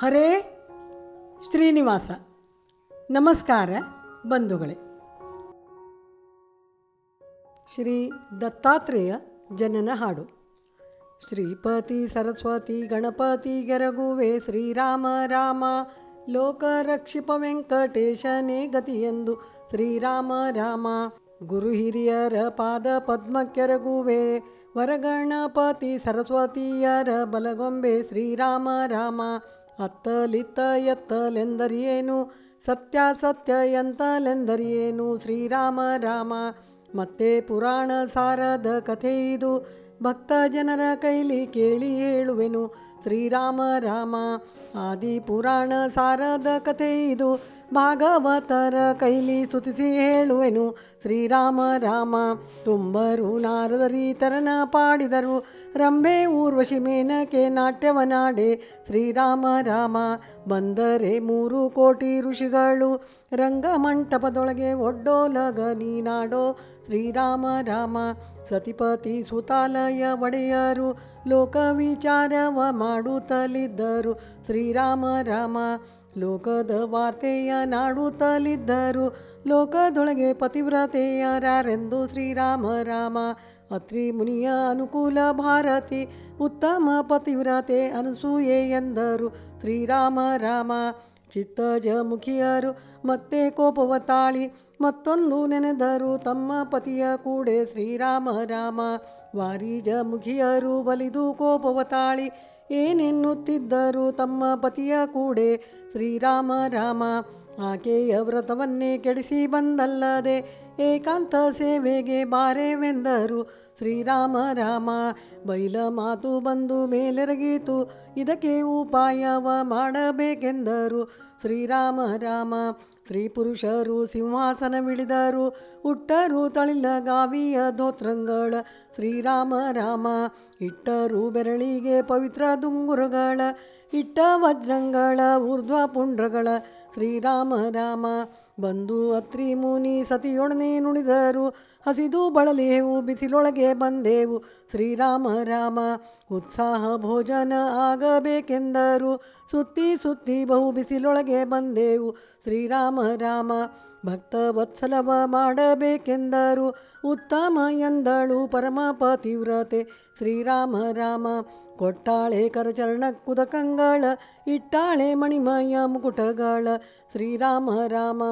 ಹರೇ ಶ್ರೀನಿವಾಸ. ನಮಸ್ಕಾರ ಬಂಧುಗಳೇ. ಶ್ರೀ ದತ್ತಾತ್ರೇಯ ಜನನ ಹಾಡು. ಶ್ರೀಪತಿ ಸರಸ್ವತಿ ಗಣಪತಿ ಗೆರಗುವೆ ಶ್ರೀರಾಮ ರಾಮ ಲೋಕ ರಕ್ಷಿಪ ವೆಂಕಟೇಶನೇ ಗತಿಯೆಂದು ಶ್ರೀರಾಮ ರಾಮ ಗುರು ಹಿರಿಯರ ಪಾದ ಪದ್ಮಕ್ಕೆರಗುವೆ ವರಗಣಪತಿ ಸರಸ್ವತಿಯರ ಬಲಗೊಂಬೆ ಶ್ರೀರಾಮ ರಾಮ ಅತ್ತಲಿತ್ತ ಎತ್ತಲೆಂದರಿಯೇನು ಸತ್ಯಾಸತ್ಯ ಎಂತಲೆಂದರಿಯೇನು? ಶ್ರೀರಾಮ ರಾಮ, ಮತ್ತೆ ಪುರಾಣ ಸಾರದ ಕಥೆ ಇದು. ಭಕ್ತ ಜನರ ಕೈಲಿ ಕೇಳಿ ಹೇಳುವೆನು. ಶ್ರೀರಾಮ ರಾಮ ಆದಿ ಪುರಾಣ ಸಾರದ ಕಥೆ ಇದು. ಭಾಗವತರ ಕೈಲಿ ಸ್ತುತಿಸಿ ಹೇಳುವೆನು. ಶ್ರೀರಾಮ, ರಾಮ, ತುಂಬರು ನಾರದರೀತರನ ಪಾಡಿದರು. ರಂಭೆ ಊರ್ವಶಿ ಮೇನಕೆ ನಾಟ್ಯವನಾಡೆ. ಶ್ರೀರಾಮ, ರಾಮ, ಬಂದರೆ ಮೂರು ಕೋಟಿ ಋಷಿಗಳು. ರಂಗಮಂಟಪದೊಳಗೆ ಒಡ್ಡೋಲಗ ನೀನಾಡೋ. ಶ್ರೀರಾಮ, ರಾಮ, ಸತಿಪತಿ ಸುತಾಲಯ ಒಡೆಯರು. ಲೋಕ ವಿಚಾರವ ಮಾಡುತ್ತಲಿದ್ದರು. ಶ್ರೀರಾಮ, ರಾಮ ಲೋಕದ ವಾರ್ತೆಯ ನಾಡುತ್ತಲಿದ್ದರು ಲೋಕದೊಳಗೆ ಪತಿವ್ರತೆಯರೆಂದು ಶ್ರೀರಾಮ ರಾಮ. ಅತ್ರಿ ಮುನಿಯ ಅನುಕೂಲ ಭಾರತಿ, ಉತ್ತಮ ಪತಿವ್ರತೆ ಅನಸೂಯೆ ಎಂದರು ಶ್ರೀರಾಮ ರಾಮ. ಚಿತ್ತಜ ಮುಖಿಯರು ಮತ್ತೆ ಕೋಪವ ತಾಳಿ ಮತ್ತೊಂದು ನೆನೆದರು ತಮ್ಮ ಪತಿಯ ಕೂಡೆ ಶ್ರೀರಾಮ ರಾಮ. ವಾರಿಜ ಮುಖಿಯರು ಬಲಿದು ಕೋಪವ ತಾಳಿ ಏನೆನ್ನುತ್ತಿದ್ದರು ತಮ್ಮ ಪತಿಯ ಕೂಡೆ? ಶ್ರೀರಾಮ ರಾಮ, ಆಕೆಯ ವ್ರತವನ್ನೇ ಕೆಡಿಸಿ ಬಂದಲ್ಲದೆ ಏಕಾಂತ ಸೇವೆಗೆ ಬಾರೆವೆಂದರು. ಶ್ರೀರಾಮ ರಾಮ, ಬೈಲ ಮಾತು ಬಂದು ಮೇಲೆರಗಿತು, ಇದಕ್ಕೆ ಉಪಾಯವ ಮಾಡಬೇಕೆಂದರು. ಶ್ರೀರಾಮ ರಾಮ ಸ್ತ್ರೀ ಪುರುಷರು ಸಿಂಹಾಸನವಿಳಿದರು, ಹುಟ್ಟರು ತಳಿಲ ಗಾವಿಯ ಧೋತ್ರಂಗಳ ಶ್ರೀರಾಮ ರಾಮ, ಇಟ್ಟರು ಬೆರಳಿಗೆ ಪವಿತ್ರ ದುಂಗುರಗಳ. ಇಟ್ಟ ವಜ್ರಂಗಳ, ಊರ್ಧ್ವ ಪುಂಡ್ರಗಳ, ಶ್ರೀರಾಮ, ರಾಮ. ಬಂದು ಅತ್ರಿ ಮುನಿ ಸತಿಯೊಡನೆ ನುಡಿದರು, ಹಸಿದು ಬಳಲೇವು, ಬಿಸಿಲೊಳಗೆ ಬಂದೆವು. ಶ್ರೀರಾಮ, ರಾಮ, ಉತ್ಸಾಹ ಭೋಜನ ಆಗಬೇಕೆಂದರು. ಸುತ್ತಿ ಸುತ್ತಿ ಬಹು ಬಿಸಿಲೊಳಗೆ ಬಂದೆವು. ಶ್ರೀರಾಮ, ರಾಮ, ಭಕ್ತ ವತ್ಸಲವ ಮಾಡಬೇಕೆಂದರು. ಉತ್ತಮ ಎಂದಳು ಪರಮ ಪತಿವ್ರತೆ ಶ್ರೀರಾಮ, ರಾಮ ಕೊಟ್ಟಾಳೆ ಕರಚರಣ ಕುದಕಂಗಳ, ಇಟ್ಟಾಳೆ ಮಣಿಮಯ ಮುಕುಟಗಾಳ. ಶ್ರೀರಾಮ ರಾಮ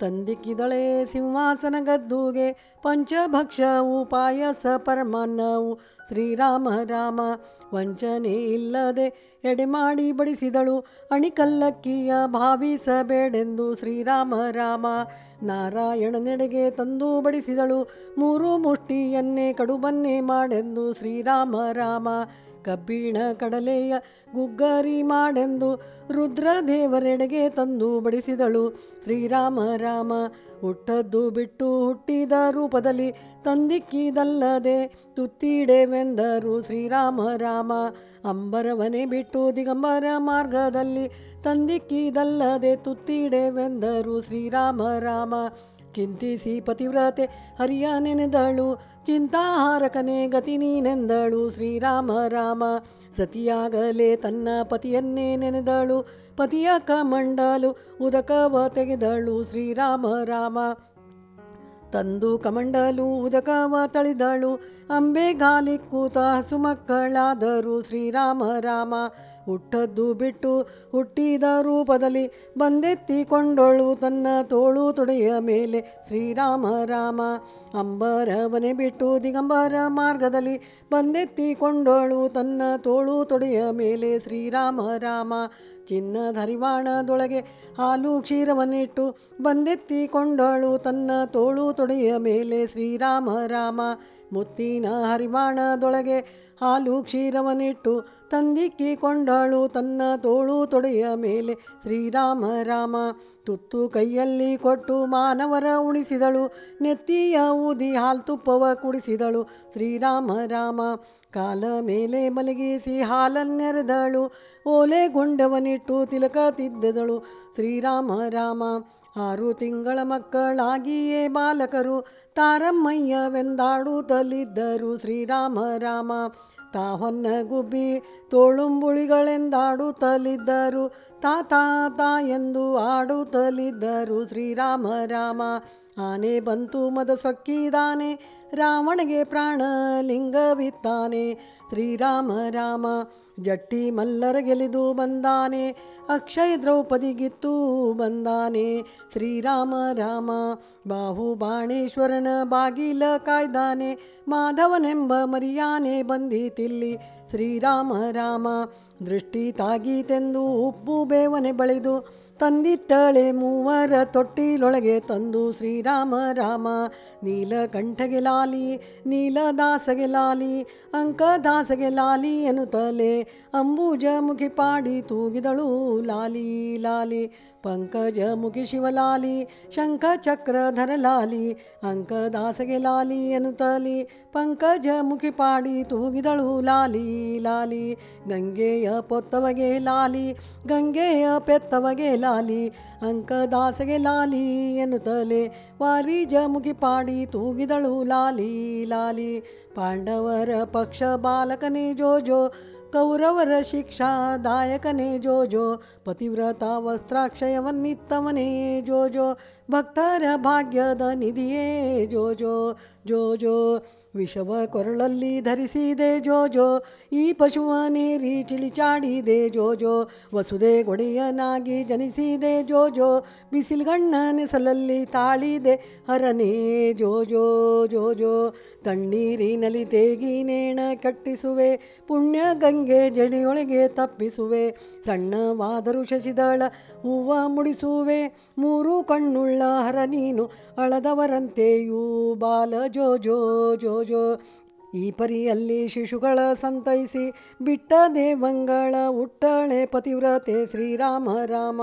ತಂದಿಕ್ಕಿದಳೆ ಸಿಂಹಾಸನ ಗದ್ದುಗೆ ಪಂಚಭಕ್ಷವು ಪಾಯಸ ಪರಮಾನ್ನವು. ಶ್ರೀರಾಮ ರಾಮ ವಂಚನೆ ಇಲ್ಲದೆ ಎಡೆ ಮಾಡಿ ಬಡಿಸಿದಳು, ಅಣಿಕಲ್ಲಕ್ಕಿಯ ಭಾವಿಸಬೇಡೆಂದು ಶ್ರೀರಾಮ ರಾಮ ನಾರಾಯಣನೆಡೆಗೆ ತಂದು ಬಡಿಸಿದಳು. ಮೂರು ಮುಷ್ಟಿಯನ್ನೇ ಕಡುಬನ್ನೇ ಮಾಡೆಂದು ಶ್ರೀರಾಮ ರಾಮ ಕಬ್ಬಿಣ ಕಡಲೆಯ ಗುಗ್ಗರಿ ಮಾಡೆಂದು ರುದ್ರದೇವರೆಡೆಗೆ ತಂದು ಬಡಿಸಿದಳು. ಶ್ರೀರಾಮ ರಾಮ, ಹುಟ್ಟದ್ದು ಬಿಟ್ಟು ಹುಟ್ಟಿದ ರೂಪದಲ್ಲಿ ತಂದಿಕ್ಕಿದಲ್ಲದೆ ತುತ್ತಿಡೆವೆಂದರು ಶ್ರೀರಾಮ ರಾಮ. ಅಂಬರವನೆ ಬಿಟ್ಟು ದಿಗಂಬರ ಮಾರ್ಗದಲ್ಲಿ ತಂದಿಕ್ಕಿದಲ್ಲದೆ ತುತ್ತಿಡೆವೆಂದರು ಶ್ರೀರಾಮ ರಾಮ. ಚಿಂತಿಸಿ ಪತಿವ್ರತೆ ಹರಿಯ ನೆನೆದಳು ಚಿಂತಾಹಾರಕನೇ ಗತಿ ನೀನೆಂದಳು. ಶ್ರೀರಾಮ ರಾಮ, ಸತಿಯಾಗಲೇ ತನ್ನ ಪತಿಯನ್ನೇ ನೆನೆದಳು. ಪತಿಯ ಕಮಂಡಲು ಉದಕವ ತೆಗೆದಳು. ಶ್ರೀರಾಮ ರಾಮ ತಂದು ಕಮಂಡಲು ಉದಕವ ತಳಿದಳು. ಅಂಬೆ ಗಾಲಿ ಕೂತ ಹಸು ಮಕ್ಕಳಾದರು. ಶ್ರೀರಾಮ ರಾಮ ಹುಟ್ಟದ್ದು ಬಿಟ್ಟು ಹುಟ್ಟಿದ ರೂಪದಲ್ಲಿ ಬಂದೆತ್ತಿಕೊಂಡಳು ತನ್ನ ತೋಳು ತೊಡೆಯ ಮೇಲೆ ಶ್ರೀರಾಮ ರಾಮ ಅಂಬರವನೆ ಬಿಟ್ಟು ದಿಗಂಬರ ಮಾರ್ಗದಲ್ಲಿ ಬಂದೆತ್ತಿಕೊಂಡಳು ತನ್ನ ತೋಳು ತೊಡೆಯ ಮೇಲೆ ಶ್ರೀರಾಮ ರಾಮ ಚಿನ್ನದ ಹರಿವಾಣದೊಳಗೆ ಹಾಲು ಕ್ಷೀರವನ್ನಿಟ್ಟು ಬಂದೆತ್ತಿಕೊಂಡಳು ತನ್ನ ತೋಳು ತೊಡೆಯ ಮೇಲೆ ಶ್ರೀರಾಮ ರಾಮ ಮುತ್ತಿನ ಹರಿವಾಣದೊಳಗೆ ಹಾಲು ಕ್ಷೀರವನಿಟ್ಟು ತಂದಿಕ್ಕಿ ಕೊಂಡಾಳು ತನ್ನ ತೋಳು ತೊಡೆಯ ಮೇಲೆ ಶ್ರೀರಾಮ ರಾಮ ತುತ್ತು ಕೈಯಲ್ಲಿ ಕೊಟ್ಟು ಮಾನವರ ಉಣಿಸಿದಳು. ನೆತ್ತಿಯ ಊದಿ ಹಾಲು ತುಪ್ಪವ ಕುಡಿಸಿದಳು. ಶ್ರೀರಾಮ ರಾಮ ಕಾಲ ಮೇಲೆ ಮಲಗಿಸಿ ಹಾಲನ್ನೆರೆದಳು. ಓಲೆ ಗುಂಡವನಿಟ್ಟು ತಿಲಕ ತಿದ್ದದಳು ಶ್ರೀರಾಮ ರಾಮ ಆರು ತಿಂಗಳ ಮಕ್ಕಳಾಗಿಯೇ ಬಾಲಕರು ತಾರಮ್ಮಯ್ಯವೆಂದಾಡುತ್ತಲಿದ್ದರು. ಶ್ರೀರಾಮ ರಾಮ ತಾ ಹೊನ್ನ ಗುಬ್ಬಿ ತೋಳುಂಬುಳಿಗಳೆಂದಾಡುತ್ತಲಿದ್ದರು. ತಾ ತಾ ತಾ ಎಂದು ಆಡುತ್ತಲಿದ್ದರು ಶ್ರೀರಾಮ ರಾಮ, ಆನೆ ಬಂತು ಮದ ಸೊಕ್ಕಿದಾನೆ. ರಾವಣಗೆ ಪ್ರಾಣಲಿಂಗವಿತ್ತಾನೆ. ಶ್ರೀರಾಮ ರಾಮ ಜಟ್ಟಿ ಮಲ್ಲರ ಗೆಲಿದು ಬಂದಾನೆ, ಅಕ್ಷಯ ದ್ರೌಪದಿಗಿತ್ತು ಬಂದಾನೆ. ಶ್ರೀರಾಮ ರಾಮ ಬಾಹು ಬಾಣೇಶ್ವರನ ಬಾಗಿಲ ಕಾಯ್ದಾನೆ, ಮಾಧವನೆಂಬ ಮರಿಯಾನೆ ಬಂದೀತಿಲ್ಲಿ. ಶ್ರೀರಾಮ ರಾಮ, ದೃಷ್ಟಿ ತಾಗೀತೆಂದು ಉಪ್ಪು ಬೇವನೆ ಬಳಿದು ತಂದಿಟ್ಟಳೆ ಮೂವರ ತೊಟ್ಟಿಲೊಳಗೆ ತಂದು ಶ್ರೀರಾಮ ರಾಮ. ನೀಲಕಂಠಗೆ ಲಾಲಿ, ನೀಲದಾಸಗೆ ಲಾಲಿ, ಅಂಕದಾಸಗೆ ಲಾಲಿ ಎನ್ನುತ್ತಲೇ ಅಂಬುಜ ಮುಖಿ ಪಾಡಿ ತೂಗಿದಳು ಲಾಲಿ ಲಾಲಿ. ಪಂಕಜ ಮುಖಿ ಶಿವಲಾಲಿ ಶಂಖ ಚಕ್ರಧರ ಲಾಲಿ ಅಂಕದಾಸಗೆ ಲಾಲಿ ಎನ್ನುತ್ತಲಿ ಪಂಕಜ ಮುಖಿ ಪಾಡಿ ತೂಗಿದಳು ಲಾಲಿ ಲಾಲಿ ಗಂಗೆಯ ಪೊತ್ತವಗೆ ಲಾಲಿ ಗಂಗೆಯ ಪೆತ್ತವಗೆ ಲಾಲಿ ಅಂಕದಾಸಗೆ ಲಾಲಿ ಎನ್ನುತ್ತಲೇ ವಾರಿಜ ಮುಗಿ ಪಾಡಿ ತೂಗಿದಳು ಲಾಲಿ ಲಾಲಿ ಪಾಂಡವರ ಪಕ್ಷ ಬಾಲಕನೇ कौरवर शिक्षादायकने जो जो पतिव्रता वस्त्राक्षयवन्नित्तमने जो जो ಭಕ್ತರ ಭಾಗ್ಯದ ನಿಧಿಯೇ ಜೋ ವಿಶ್ವ ವಿಷವ ಕೊರಳಲ್ಲಿ ಧರಿಸಿದೆ ಜೋ ಈ ಪಶುವನೇರಿ ಚಿಳಿಚಾಡಿದೆ ಜೋ ವಸುದೆ ಗೊಡೆಯನಾಗಿ ಜನಿಸಿದೆ ಜೋ ಬಿಸಿಲ್ಗಣ್ಣ ಬಿಸಿಲುಗಣ್ಣನೆಸಲಲ್ಲಿ ತಾಳಿದೆ ಹರನೇ ಜೋ ಜೋ ಜೋ ಜೋ. ತಣ್ಣೀರಿನಲ್ಲಿ ತೇಗಿ ನೇಣ ಕಟ್ಟಿಸುವೆ, ಪುಣ್ಯ ಗಂಗೆ ಜಡಿಯೊಳಗೆ ತಪ್ಪಿಸುವೆ. ಸಣ್ಣವಾದರೂ ಶಶಿದಳ ಹೂವ ಮುಡಿಸುವೆ, ಮೂರು ಕಣ್ಣುಳ್ಳ ಹರ ನೀನು ಅಳದವರಂತೆಯೂ ಬಾಲ ಜೋ ಜೋ ಜೋ ಜೋ. ಈ ಪರಿಯಲ್ಲಿ ಶಿಶುಗಳ ಸಂತೈಸಿ ಬಿಟ್ಟ ದೇವಂಗಳ ಉಟ್ಟಳೆ ಪತಿವ್ರತೆ ಶ್ರೀರಾಮ ರಾಮ.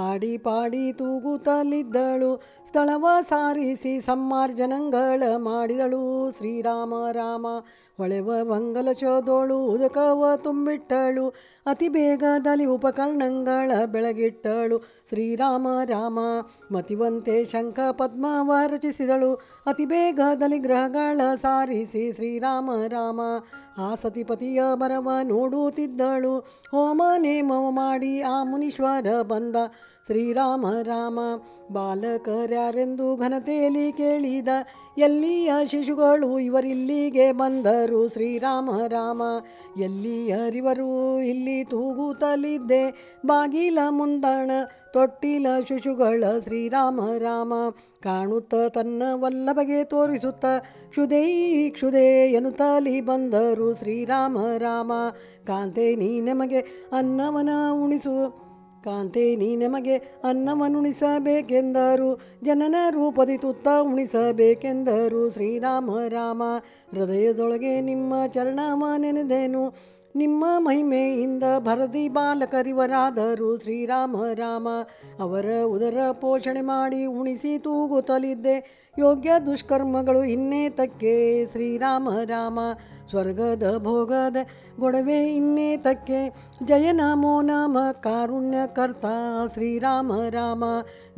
ಆಡಿ ಪಾಡಿ ತೂಗುತ್ತಲಿದ್ದಳು. ಸ್ಥಳವ ಸಾರಿಸಿ ಸಮ್ಮಾರ್ಜನಂಗಳ ಮಾಡಿದಳು. ಶ್ರೀರಾಮ, ರಾಮ, ಹೊಳೆವ ಮಂಗಲ ಚೋದೋಳು, ಉದಕವ ತುಂಬಿಟ್ಟಳು. ಅತಿ ಬೇಗದಲ್ಲಿ ಉಪಕರಣಗಳ ಬೆಳಗಿಟ್ಟಳು. ಶ್ರೀರಾಮ, ರಾಮ, ಮತಿವಂತೆ ಶಂಖ ಪದ್ಮವ ರಚಿಸಿದಳು. ಅತಿ ಬೇಗದಲ್ಲಿ ಗ್ರಹಗಳ ಸಾರಿಸಿ ಶ್ರೀರಾಮ, ರಾಮ, ಆ ಸತಿಪತಿಯ ಬರವ ನೋಡುತ್ತಿದ್ದಳು. ಹೋಮ ನೇಮವ ಮಾಡಿ ಆ ಮುನೀಶ್ವರ ಬಂದ. ಶ್ರೀರಾಮ ರಾಮ. ಬಾಲಕರ್ಯಾರೆಂದು ಘನತೆಯಲ್ಲಿ ಕೇಳಿದ ಎಲ್ಲಿಯ ಶಿಶುಗಳು ಇವರಿಲ್ಲಿಗೆ ಬಂದರು? ಶ್ರೀರಾಮ ರಾಮ. ಎಲ್ಲಿಯರಿವರು ಇಲ್ಲಿ ತೂಗುತ್ತಲಿದ್ದೆ ಬಾಗಿಲ ಮುಂದಣ ತೊಟ್ಟಿಲ ಶಿಶುಗಳ ಶ್ರೀರಾಮ ರಾಮ. ಕಾಣುತ್ತ ತನ್ನ ವಲ್ಲಭಗೆ ತೋರಿಸುತ್ತ ಕ್ಷುದೇ ಕ್ಷುದೇ ಎನ್ನುತ್ತಲಿ ಬಂದರು ಶ್ರೀರಾಮ ರಾಮ. ಕಾಂತೆ, ನೀ ನಮಗೆ ಅನ್ನವನ ಉಣಿಸು. ಕಾಂತೆ, ನೀ ನಮಗೆ ಅನ್ನವನ್ನುಣಿಸಬೇಕೆಂದರು ಜನನ ರೂಪದಿ ತುತ್ತ ಉಣಿಸಬೇಕೆಂದರು. ಶ್ರೀರಾಮ ರಾಮ, ಹೃದಯದೊಳಗೆ ನಿಮ್ಮ ಚರಣವ ನೆನೆದೇನು ನಿಮ್ಮ ಮಹಿಮೆಯಿಂದ ಭರದಿ ಬಾಲಕರಿವರಾದರು. ಶ್ರೀರಾಮ ರಾಮ, ಅವರ ಉದರ ಪೋಷಣೆ ಮಾಡಿ ಉಣಿಸಿ ತೂಗುತ್ತಲಿದ್ದೆ ಯೋಗ್ಯ ದುಷ್ಕರ್ಮಗಳು ಇನ್ನೇತಕ್ಕೆ. ಶ್ರೀರಾಮ ರಾಮ ಸ್ವರ್ಗದ ಭೋಗದ ಗೊಡವೆ ಇನ್ನೇತಕ್ಕೆ ಜಯ ನಮೋ ನಮ ಕಾರುಣ್ಯಕರ್ತ ಶ್ರೀರಾಮ ರಾಮ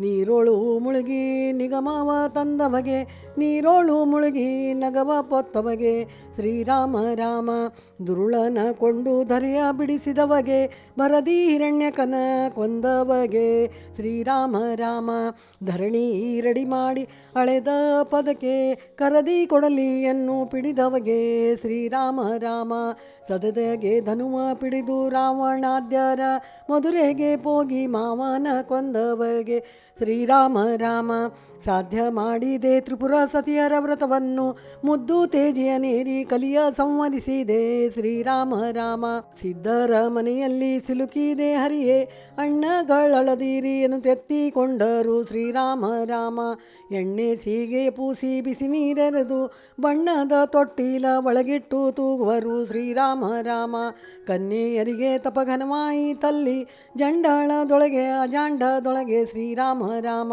ನೀರೋಳು ಮುಳುಗಿ ನಿಗಮವ ತಂದವಗೆ, ನೀರೋಳು ಮುಳುಗಿ ನಗವ ಪೊತ್ತವಗೆ, ಶ್ರೀರಾಮ ರಾಮ ದುರುಳನ ಕೊಂಡು ಧರೆಯ ಬಿಡಿಸಿದವಗೆ ಭರದಿ ಹಿರಣ್ಯಕನ ಕೊಂದವಗೆ, ಶ್ರೀರಾಮ ರಾಮ ಧರಣಿ ರಡಿ ಮಾಡಿ ಅಳೆದ ಪದಕ್ಕೆ ಕರದಿ ಕೊಡಲಿಯನ್ನು ಪಿಡಿದವಗೆ, ಶ್ರೀರಾಮ ರಾಮ ಸದದಗೆ ಧನುವ ಪಿಡಿದು ರಾವಣಾದ್ಯರ ಮಧುರೆಗೆ ಪೋಗಿ ಮಾವನ ಕೊಂದವಗೆ ಶ್ರೀರಾಮ ರಾಮ. ಸಾಧ್ಯ ಮಾಡಿದೆ ತ್ರಿಪುರ ಸತಿಯರ ವ್ರತವನ್ನು. ಮುದ್ದು ತೇಜಿಯ ನೀರಿ ಕಲಿಯ ಸಂವರಿಸಿದೆ ಶ್ರೀರಾಮ ರಾಮ. ಸಿದ್ಧರ ಮನೆಯಲ್ಲಿ ಸಿಲುಕಿದೆ ಹರಿಯೇ. ಅಣ್ಣಗಳಳದಿರಿಯನ್ನು ತೆತ್ತಿಕೊಂಡರು ಶ್ರೀರಾಮ ರಾಮ. ಎಣ್ಣೆ ಸೀಗೆ ಪೂಸಿ ಬಿಸಿ ನೀರೆರೆದು ಬಣ್ಣದ ತೊಟ್ಟಿಲ ಒಳಗಿಟ್ಟು ತೂಗುವರು ಶ್ರೀರಾಮ ರಾಮ. ಕನ್ಯೆಯರಿಗೆ ತಪಘನವಾಯಿ ತಲ್ಲಿ ಜಂಡಾಳದೊಳಗೆ ಅಜಾಂಡದೊಳಗೆ ಶ್ರೀರಾಮ ರಾಮ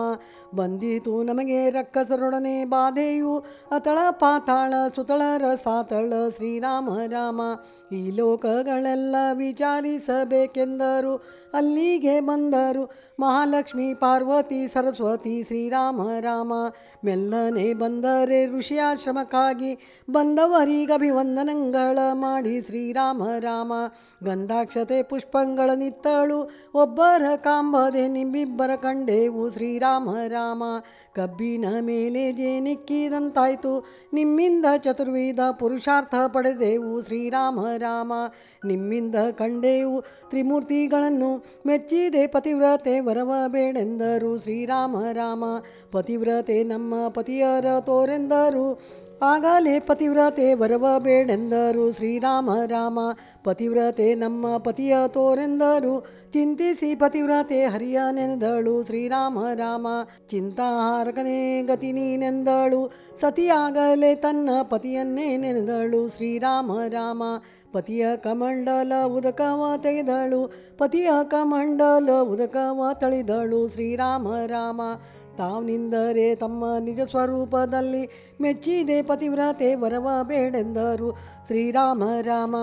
ಬಂದಿತು ನಮಗೆ ರಕ್ಕಸರೊಡನೆ ಬಾಧೆಯು. ಅತಳ ಪಾತಾಳ ಸುತಳರ ಸಾತಳ ಶ್ರೀರಾಮ ರಾಮ ಈ ಲೋಕಗಳೆಲ್ಲ ವಿಚಾರಿಸಬೇಕೆಂದರು. ಅಲ್ಲಿಗೆ ಬಂದರು. ಮಹಾಲಕ್ಷ್ಮಿ, ಪಾರ್ವತಿ, ಸರಸ್ವತಿ, ಶ್ರೀರಾಮ, ರಾಮ. ಮೆಲ್ಲನೆ ಬಂದರೆ ಋಷಿಯಾಶ್ರಮಕ್ಕಾಗಿ ಬಂದವರಿಗೆ ಅಭಿವಂದನಗಳ ಮಾಡಿ ಶ್ರೀರಾಮ, ರಾಮ. ಗಂಧಾಕ್ಷತೆ ಪುಷ್ಪಗಳ ನಿತ್ತಳು, ಒಬ್ಬರ ಕಾಂಬದೆ ನಿಂಬಿಬ್ಬರ ಕಂಡೆವು ಶ್ರೀರಾಮ, ರಾಮ. ಕಬ್ಬಿನ ಮೇಲೆ ಜೇನಿಕ್ಕಿದಂತಾಯ್ತು, ನಿಮ್ಮಿಂದ ಚತುರ್ವಿಧ ಪುರುಷಾರ್ಥ ಪಡೆದೆವು ಶ್ರೀರಾಮ, ರಾಮ. ನಿಮ್ಮಿಂದ ಕಂಡೆವು ತ್ರಿಮೂರ್ತಿಗಳನ್ನು ಮೆಚ್ಚಿದೆ ಪತಿವ್ರತೆ ವರವ ಬೇಡೆಂದರು ಶ್ರೀರಾಮ ರಾಮ ಪತಿವ್ರತೆ ನಮ್ಮ ಪತಿಯರ ತೋರೆಂದರು. ಆಗಲೇ ಪತಿವ್ರತೆ ವರವ ಬೇಡೆಂದರು ಶ್ರೀರಾಮ ರಾಮ, ಪತಿವ್ರತೆ ನಮ್ಮ ಪತಿಯ ತೋರೆಂದರು. ಚಿಂತಿಸಿ ಪತಿವ್ರತೆ ಹರಿಯ ನೆನೆದಳು ಶ್ರೀರಾಮ ರಾಮ, ಚಿಂತಾಹಾರಕನೇ ಗತಿ ನೀನೆಂದಳು. ಸತಿಯಾಗಲೇ ತನ್ನ ಪತಿಯನ್ನೇ ನೆನೆದಳು. ಶ್ರೀರಾಮ ರಾಮ, ಪತಿಯ ಕಮಂಡಲ ಉದಕವ ತೆಗೆದಳು. ಪತಿಯ ಕಮಂಡಲ ಉದಕವ ತಳಿದಳು. ಶ್ರೀರಾಮ ರಾಮ ತಾವ್ನಿಂದರೆ ತಮ್ಮ ನಿಜ ಸ್ವರೂಪದಲ್ಲಿ ಮೆಚ್ಚಿದೆ ಪತಿವ್ರತೆ ವರವ ಬೇಡೆಂದರು ಶ್ರೀರಾಮ ರಾಮ,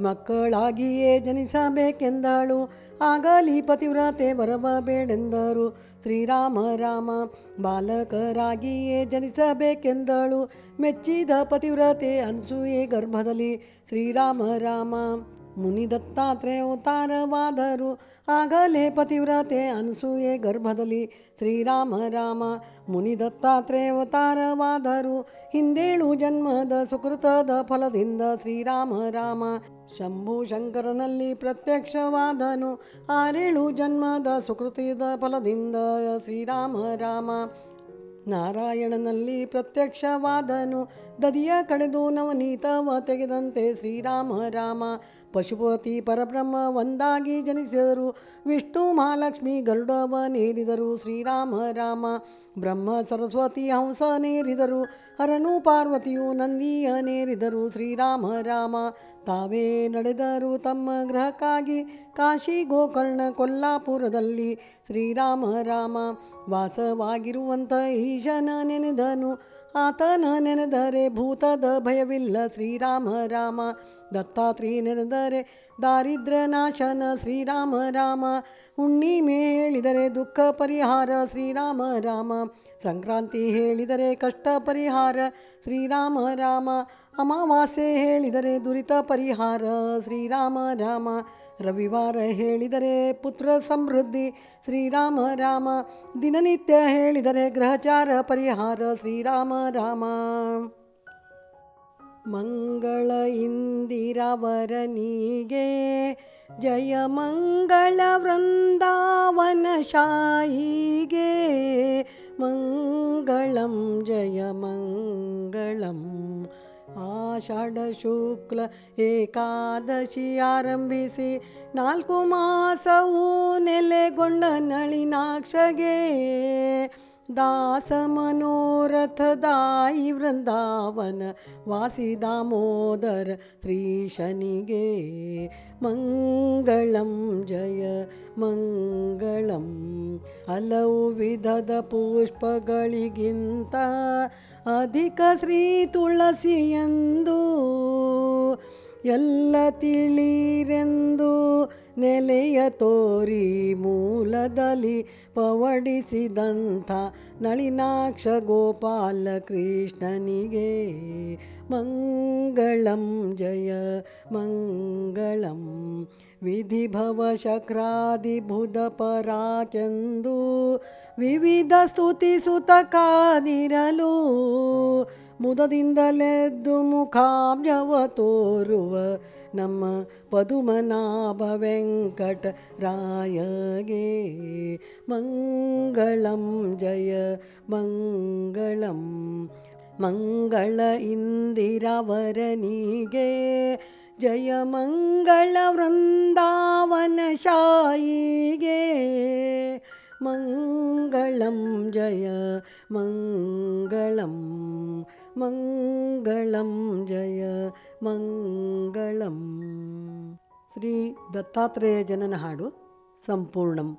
ಮಕ್ಕಳಾಗಿಯೇ ಜನಿಸಬೇಕೆಂದಳು, ಆಗಲಿ ಪತಿವ್ರತೆ ವರವ ಬೇಡೆಂದರು ಶ್ರೀರಾಮ ರಾಮ, ಬಾಲಕರಾಗಿಯೇ ಜನಿಸಬೇಕೆಂದಳು, ಮೆಚ್ಚಿದ ಪತಿವ್ರತೆ ಅನಸೂಯೆ ಗರ್ಭದಲ್ಲಿ. ಶ್ರೀರಾಮ ರಾಮ ಮುನಿ ದತ್ತಾತ್ರೇಯ ಅವತಾರವಾದರು ಆಗಲೇ ಪತಿವ್ರತೆ ಅನಸೂಯೆ ಗರ್ಭದಲ್ಲಿ. ಶ್ರೀರಾಮ ರಾಮ ಮುನಿ ದತ್ತಾತ್ರೇಯ ಅವತಾರವಾದರು ಹಿಂದೇಳು ಜನ್ಮದ ಸುಕೃತದ ಫಲದಿಂದ ಶ್ರೀರಾಮ ರಾಮ, ಶಂಭು ಶಂಕರನಲ್ಲಿ ಪ್ರತ್ಯಕ್ಷವಾದನು. ಆರೇಳು ಜನ್ಮದ ಸುಕೃತಿದ ಫಲದಿಂದ ಶ್ರೀರಾಮ ರಾಮ ನಾರಾಯಣನಲ್ಲಿ ಪ್ರತ್ಯಕ್ಷವಾದನು. ದದಿಯ ಕಡೆದು ನವನೀತವ ತೆಗೆದಂತೆ ಶ್ರೀರಾಮ ರಾಮ ಪಶುಪತಿ ಪರಬ್ರಹ್ಮ ಒಂದಾಗಿ ಜನಿಸಿದರು. ವಿಷ್ಣು ಮಹಾಲಕ್ಷ್ಮಿ ಗರುಡವ ನೇರಿದರು. ಶ್ರೀರಾಮ ರಾಮ ಬ್ರಹ್ಮ ಸರಸ್ವತಿ ಹಂಸ ನೇರಿದರು. ಹರನು ಪಾರ್ವತಿಯು ನಂದಿಯ ನೇರಿದರು. ಶ್ರೀರಾಮ ರಾಮ ತಾವೇ ನಡೆದರು ತಮ್ಮ ಗೃಹಕ್ಕಾಗಿ. ಕಾಶಿ ಗೋಕರ್ಣ ಕೊಲ್ಲಾಪುರದಲ್ಲಿ ಶ್ರೀರಾಮ ರಾಮ ವಾಸವಾಗಿರುವಂಥ ಈಶನ ನೆನೆದನು. ಆತನ ನೆನೆದರೆ ಭೂತದ ಭಯವಿಲ್ಲ. ಶ್ರೀರಾಮ ರಾಮ ದತ್ತಾತ್ರಿ ನೆನೆದರೆ ದಾರಿದ್ರ್ಯ ನಾಶನ, ಶ್ರೀರಾಮ ರಾಮ. ಹುಣ್ಣಿಮೆ ಹೇಳಿದರೆ ದುಃಖ ಪರಿಹಾರ, ಶ್ರೀರಾಮ ರಾಮ. ಸಂಕ್ರಾಂತಿ ಹೇಳಿದರೆ ಕಷ್ಟ ಪರಿಹಾರ, ಶ್ರೀರಾಮ ರಾಮ. ಅಮಾವಾಸ್ಯೆ ಹೇಳಿದರೆ ದುರಿತ ಪರಿಹಾರ, ಶ್ರೀರಾಮ ರಾಮ. ರವಿವಾರ ಹೇಳಿದರೆ ಪುತ್ರ ಸಮೃದ್ಧಿ, ಶ್ರೀರಾಮ ರಾಮ. ದಿನನಿತ್ಯ ಹೇಳಿದರೆ ಗ್ರಹಚಾರ ಪರಿಹಾರ, ಶ್ರೀರಾಮ ರಾಮ. ಮಂಗಳ ಇಂದಿರವರನಿಗೆ ಜಯ ಮಂಗಳ ವೃಂದಾವನ ಶಾಯಿಗೆ ಮಂಗಳಂ, ಜಯ ಮಂಗಳಂ, ಆಷಾಢ ಶುಕ್ಲ ಏಕಾದಶಿ ಆರಂಭಿಸಿ ನಾಲ್ಕು ಮಾಸವೂ ನೆಲೆಗೊಂಡ ನಳಿನಾಕ್ಷಗೆ. ದಾಸ ಮನೋರಥದಾಯಿ ವೃಂದಾವನ ವಾಸಿ ದಾಮೋದರ ಶ್ರೀ ಶನಿಗೆ ಮಂಗಳಂ ಜಯ ಮಂಗಳಂ. ಹಲವು ವಿಧದ ಪುಷ್ಪಗಳಿಗಿಂತ ಅಧಿಕ ಶ್ರೀ ತುಳಸಿಯೆಂದು ಎಲ್ಲ ತಿಳಿರೆಂದು ನೆಲೆಯ ತೋರಿ ಮೂಲದಲ್ಲಿ ಪವಡಿಸಿದಂಥ ನಳಿನಾಕ್ಷ ಗೋಪಾಲ ಕೃಷ್ಣನಿಗೆ ಮಂಗಳಂ ಜಯ, ಮಂಗಳಂ ವಿಧಿಭವ ಶಕ್ರಾದಿಬುಧ ಪರಾಕೆಂದು ವಿವಿಧ ಸ್ತುತಿಸುತ ಕಾದಿರಲು ಮುದದಿಂದಲೆದ್ದು ಮುಖಾಬ್ಜವ ತೋರುವ ನಮ್ಮ ಪದುಮನಾಭ ವೆಂಕಟರಾಯಗೆ ಮಂಗಳಂ ಜಯ, ಮಂಗಳಂ, ಮಂಗಳ ಇಂದಿರವರನಿಗೆ ಜಯ ಮಂಗಳ ವೃಂದಾವನ ಶಾಯಿಗೆ. ಮಂಗಳಂ ಜಯ, ಮಂಗಳಂ ಮಂಗಳಂ ಜಯ ಮಂಗಳಂ. ಶ್ರೀ ದತ್ತಾತ್ರೇಯ ಜನನ ಹಾಡು ಸಂಪೂರ್ಣಂ.